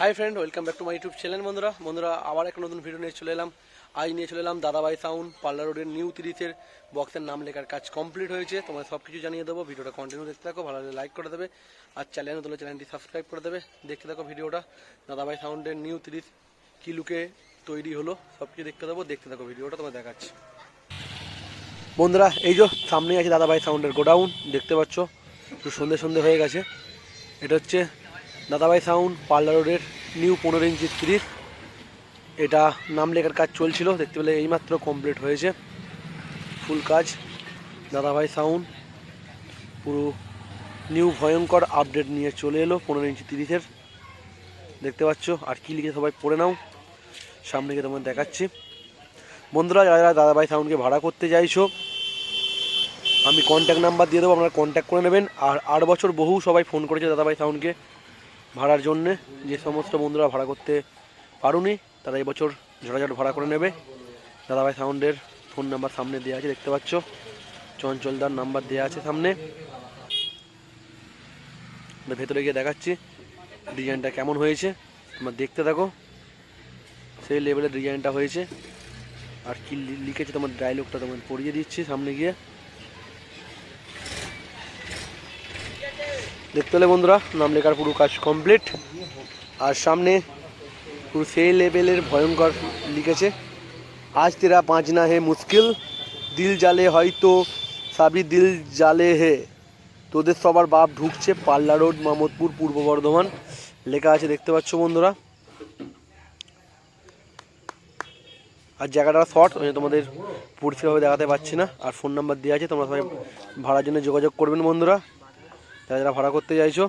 Hi friend welcome back to my YouTube channel বন্ধুরা। বন্ধুরা, আবার একটা নতুন ভিডিও নিয়ে চলে এলাম। আজ নিয়ে চলে এলাম দাদাবাই সাউন্ড পার্লার রোডের নিউ তিরিশের বক্সের নাম লেখার কাজ কমপ্লিট হয়েছে। তোমার সব কিছু জানিয়ে দেবো। ভিডিওটা কন্টিনিউ দেখতে থাকো, ভালো লাগলে লাইক করে দেবে। আর চ্যানেল নতুন চ্যানেলটি সাবস্ক্রাইব করে দেবে। দেখতে থাকো ভিডিওটা দাদাবাই সাউন্ডের নিউ তিরিশ কী লুকে তৈরি হলো সব কিছু দেখতে দেবো দেখতে থাকো ভিডিওটা তোমার দেখাচ্ছি। বন্ধুরা, এই যে সামনে আছে দাদাভাই সাউন্ডের গোডাউন, দেখতে পাচ্ছ? একটু সন্ধে সন্ধে হয়ে গেছে। এটা হচ্ছে দাদাভাই সাউন্ড পার্লার রোডের নিউ পনেরো ইঞ্চি সিরিজ এটা নাম লেখার কাজ চলছিল, দেখতে পেলে এইমাত্র কমপ্লিট হয়েছে। ফুল কাজ, দাদাভাই সাউন্ড। পুরো নিউ ভয়ঙ্কর আপডেট নিয়ে চলে এলো পনেরো ইঞ্চি তিরিশের। দেখতে পাচ্ছ, আর কী লিখে সবাই পড়ে নাও, সামনে গিয়ে তোমার দেখাচ্ছি। বন্ধুরা, যারা যারা দাদাভাই সাউন্ডকে ভাড়া করতে চাইছো, আমি কন্ট্যাক্ট নাম্বার দিয়ে দেবো, আপনারা কন্ট্যাক্ট করে নেবেন। আর আট বছর বহু সবাই ফোন করেছে দাদাভাই সাউন্ডকে। ভাড়ার জন্যে যে সমস্ত বন্ধুরা ভাড়া করতে পারুনি, তারা এবছর ঝড়াঝড় ভাড়া করে নেবে। দাদাভাই সাউন্ডের ফোন নাম্বার সামনে দেওয়া আছে, দেখতে পাচ্ছ? চঞ্চলদার নাম্বার দেওয়া আছে সামনে। ভেতরে গিয়ে দেখাচ্ছি, ডিজাইনটা কেমন হয়েছে। তোমরা দেখতে থাকো। সেই লেভেলের ডিজাইনটা হয়েছে। আর কি লিখেছে তোমার ডায়লগটা তোমার পড়িয়ে দিচ্ছি সামনে গিয়ে। দেখতে পেলে বন্ধুরা, নাম লেখার পুরো কাজ কমপ্লিট আর সামনে পুরো সেই লেভেলের ভয়ঙ্কর লিখেছে, আজ তেরা পাঁচ না হে মুশকিল, দিল জালে হয়তো সাবি দিল জালে হে। তোদের সবার বাপ ঢুকছে পাল্লা রোড মামদপুর পূর্ব বর্ধমান। লেখা আছে, দেখতে পাচ্ছ বন্ধুরা? আর জায়গাটা শর্ট ওই তোমাদের পরিষ্কারভাবে দেখাতে পাচ্ছি না। আর ফোন নাম্বার দেওয়া আছে, তোমরা সবাই ভাড়ার জন্য যোগাযোগ করবেন বন্ধুরা। যারা যারা ভাড়া করতে চাইছো,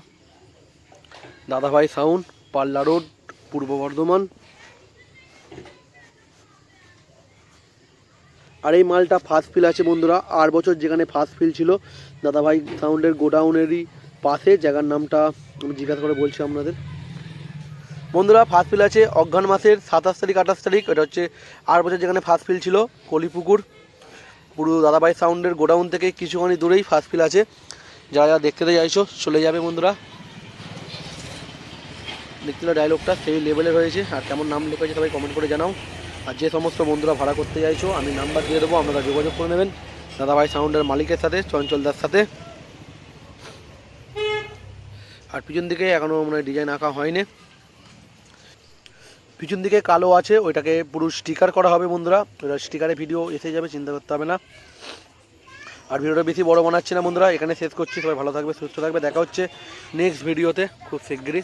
দাদাভাই সাউন্ড, পাল্লা রোড, পূর্ব বর্ধমান। আর এই মালটা ফার্স্ট ফিল আছে বন্ধুরা আট বছর যেখানে ফার্স্ট ফিল ছিল, দাদাভাই সাউন্ডের গোডাউনেরই পাশে, জায়গার নামটা আমি জিজ্ঞাসা করে বলছি আপনাদের। বন্ধুরা ফার্স্ট ফিল আছে অজ্ঞান মাসের সাতাশ তারিখ, আঠাশ তারিখ, এটা হচ্ছে আট বছর যেখানে ফার্স্ট ফিল ছিল, কলিপুকুর। পুরো দাদাভাই সাউন্ডের গোডাউন থেকে কিছুখানি দূরেই ফার্স্ট ফিল আছে। যারা যারা দেখতে চাইছো চলে যাবে বন্ধুরা। দেখতে ডায়লগটা সেই লেভেলের হয়েছে আর কেমন নাম লেখা হয়েছে সবাই কমেন্ট করে জানাও। আর যে সমস্ত বন্ধুরা ভাড়া করতে চাইছো আমি নাম্বার দিয়ে দেবো, আপনারা যোগাযোগ করে নেবেন। দাদাভাই সাউন্ডের মালিকের সাথে চঞ্চলদার সাথে। আর পিছন দিকে এখনও মানে ডিজাইন আঁকা হয়নি। পিছন দিকে কালো আছে, ওইটাকে পুরো স্টিকার করা হবে বন্ধুরা। ওটা স্টিকারে ভিডিও এসে যাবে, চিন্তা করতে হবে না। আর ভিডিওটা বেশি বড় বানাচ্ছি না বন্ধুরা। এখানে শেষ করছি। সবাই ভালো থাকবে, সুস্থ থাকবে। দেখা হচ্ছে নেক্সট ভিডিওতে খুব শিগগিরই।